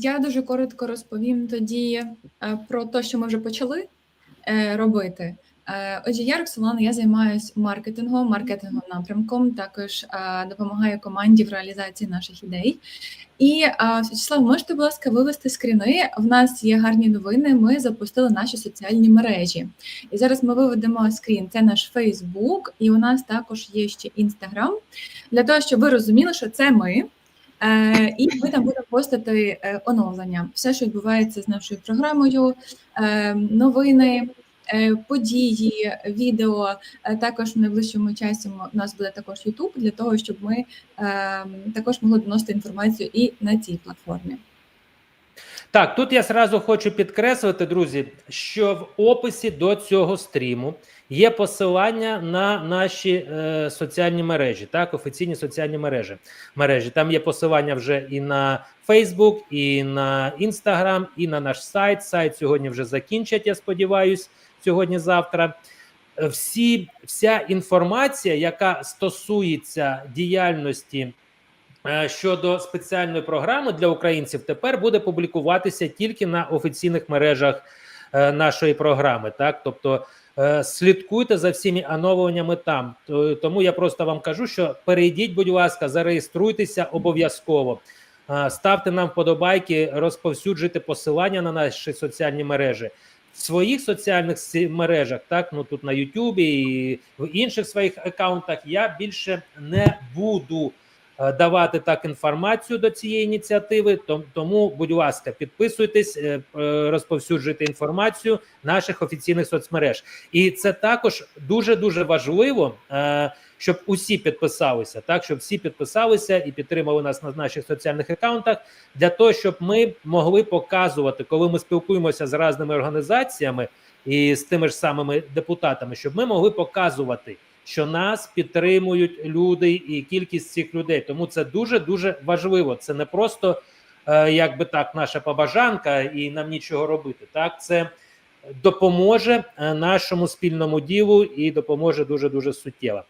Я дуже коротко розповім тоді е, про те, що ми вже почали е, робити. Е, Отже, я Роксолана, я займаюся маркетингом, маркетинговим напрямком, також допомагаю команді в реалізації наших ідей. І Вячеслав, можете, будь ласка, вивести скріни. В нас є гарні новини. Ми запустили наші соціальні мережі. І зараз ми виведемо скрін. Це наш Фейсбук, і у нас також є ще Інстаграм. Для того, щоб ви розуміли, що це ми. Е, і ми там будемо постати е, оновлення. Все, що відбувається з нашою програмою, е, новини, події, відео. Також в найближчому часі у нас буде також YouTube, для того, щоб ми також могли доносити інформацію і на цій платформі. Так, тут я зразу хочу підкреслити, друзі, що в описі до цього стріму є посилання на наші е, соціальні мережі, так, офіційні соціальні мережі. мережі. Там є посилання вже і на Facebook, і на Instagram, і на наш сайт. Сайт сьогодні вже закінчать, я сподіваюсь, сьогодні-завтра. Всі, вся інформація, яка стосується діяльності щодо спеціальної програми для українців, тепер буде публікуватися тільки на офіційних мережах е, нашої програми. Так, тобто е, слідкуйте за всіми оновленнями там. Тому я просто вам кажу, що перейдіть, будь ласка, зареєструйтеся обов'язково. Е, Ставте нам вподобайки, розповсюджуйте посилання на наші соціальні мережі. В своїх соціальних мережах, так ну тут на Ютубі і в інших своїх аккаунтах я більше не буду е, давати так інформацію до цієї ініціативи. Тому, будь ласка, підписуйтесь, е, е, розповсюджуйте інформацію наших офіційних соцмереж. І це також дуже дуже важливо, е, щоб усі підписалися, так щоб всі підписалися і підтримали нас на наших соціальних аккаунтах для того, щоб ми могли показувати, коли ми спілкуємося з різними організаціями і з тими ж самими депутатами, щоб ми могли показувати, що нас підтримують люди і кількість цих людей. Тому це дуже дуже важливо. Це не просто е, якби так, наша побажанка, і нам нічого робити. Так, це допоможе е, нашому спільному ділу і допоможе дуже дуже суттєво.